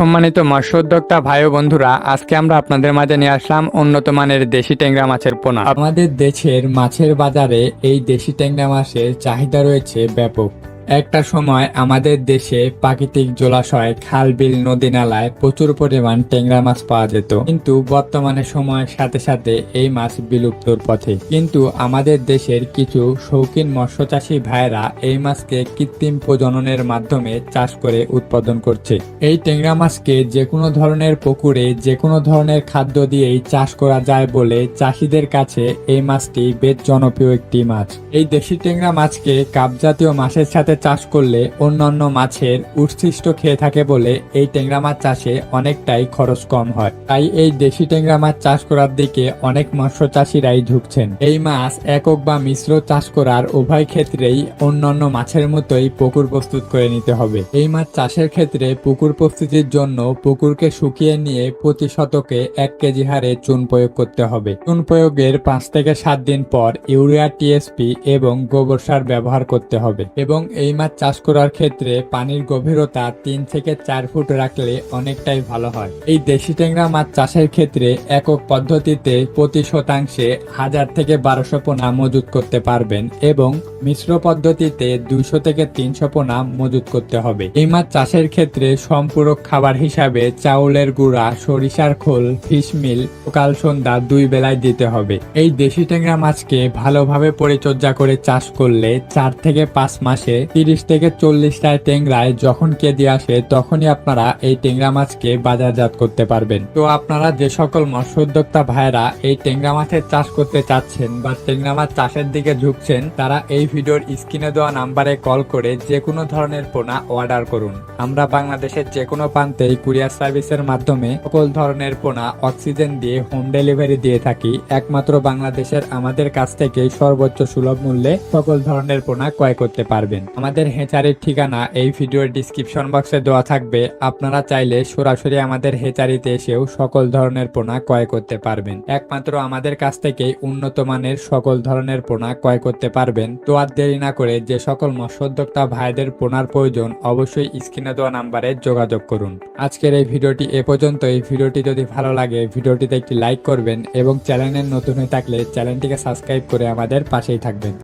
সম্মানিত মৎস্য উদ্যোক্তা ভাই ও বন্ধুরা, আজকে আমরা আপনাদের মাঝে নিয়ে আসলাম উন্নত মানের দেশি ট্যাংরা মাছের পোনা। আমাদের দেশের মাছের বাজারে এই দেশি ট্যাংরা মাছের চাহিদা রয়েছে ব্যাপক। একটা সময় আমাদের দেশে প্রাকৃতিক জলাশয় খাল বিল নদী নালায় প্রচুর পরিমাণ ট্যাংরা মাছ পাওয়া যেত। কিন্তু বর্তমানে সময়ের সাথে সাথে এই মাছ বিলুপ্তর পথে। কিন্তু আমাদের দেশের কিছু শৌখিন মৎস্য চাষী ভাইরা এই মাছকে কৃত্রিম প্রজননের মাধ্যমে চাষ করে উৎপাদন করছে। এই ট্যাংরা মাছকে যে কোনো ধরনের পুকুরে যে কোনো ধরনের খাদ্য দিয়েই চাষ করা যায় বলে চাষিদের কাছে এই মাছটি বেশ জনপ্রিয় একটি মাছ। এই দেশি ট্যাংরা মাছকে কাপ জাতীয় মাছের সাথে চাষ করলে অন্যান্য মাছের উচ্ছিষ্ট খেয়ে থাকে বলে এই ট্যাংরা মাছ চাষে অনেকটাই খরচ কম হয়। তাই এই দেশি ট্যাংরা মাছ চাষ করার দিকে অনেক মৎস্য চাষিরাই ঝুঁকছেন। এই মাছ একক বা মিশ্র চাষ করার উভয় ক্ষেত্রেই অন্যান্য মাছের মতোই পুকুর প্রস্তুত করে নিতে হবে। এই মাছ চাষের ক্ষেত্রে পুকুর প্রস্তুতির জন্য পুকুরকে শুকিয়ে নিয়ে প্রতি শতকে এক কেজি হারে চুন প্রয়োগ করতে হবে। চুন প্রয়োগের পাঁচ থেকে সাত দিন পর ইউরিয়া, টিএসপি এবং গোবর সার ব্যবহার করতে হবে এবং এই মাছ চাষ করার ক্ষেত্রে পানির গভীরতা তিন থেকে চার ফুট রাখলে অনেকটাই ভালো হয়। এই দেশি ট্যাংরা মাছ চাষের ক্ষেত্রে একক পদ্ধতিতে প্রতি শতাংশে হাজার থেকে বারোশো পোনা মজুত করতে পারবেন এবং মিশ্র পদ্ধতিতে দুইশো থেকে তিনশো পোনা মজুত করতে হবে। এই মাছ চাষের ক্ষেত্রে সম্পূরক খাবার হিসাবে চাউলের গুঁড়া, সরিষার খোল ফিশমিল সকাল সন্ধ্যা দুই বেলায় দিতে হবে। এই দেশি ট্যাংরা মাছকে ভালোভাবে পরিচর্যা করে চাষ করলে চার থেকে পাঁচ মাসে তিরিশ থেকে চল্লিশটায় ট্যাংরায় যখন কেজি আসে, তখনই আপনারা এই ট্যাংরা মাছকে বাজারজাত করতে পারবেন। তো আপনারা যে সকল মৎস্য উদ্যোক্তা ভাইরা এই ট্যাংরা মাছের চাষ করতে চাচ্ছেন বা টেংরা মাছ চাষের দিকে ঝুঁকছেন, তারা এই ভিডিওর স্ক্রিনে দেওয়া নাম্বারে কল করে যে কোনো ধরনের পোনা অর্ডার করুন। আমরা বাংলাদেশের যে কোনো প্রান্তে কুরিয়ার সার্ভিসের মাধ্যমে সকল ধরনের পোনা অক্সিজেন দিয়ে হোম ডেলিভারি দিয়ে থাকি। একমাত্র বাংলাদেশের আমাদের কাছ থেকে সর্বোচ্চ সুলভ মূল্যে সকল ধরনের পোনা ক্রয় করতে পারবেন। আমাদের হেচারির ঠিকানা এই ভিডিওর ডিসক্রিপশন বক্সে দেওয়া থাকবে। আপনারা চাইলে সরাসরি আমাদের হেচারিতে এসেও সকল ধরনের পোনা ক্রয় করতে পারবেন। একমাত্র আমাদের কাছ থেকে উন্নত মানের সকল ধরনের পোনা ক্রয় করতে পারবেন। তো আর দেরি না করে যে সকল মৎস্যোদ্যোক্তা ভাইদের পোনার প্রয়োজন অবশ্যই স্ক্রিনে দেওয়া নাম্বারে যোগাযোগ করুন। আজকের এই ভিডিওটি এ পর্যন্ত এই ভিডিওটি যদি ভালো লাগে, ভিডিওটিতে একটি লাইক করবেন এবং চ্যানেলের নতুন হয়ে থাকলে চ্যানেলটিকে সাবস্ক্রাইব করে আমাদের পাশেই থাকবেন।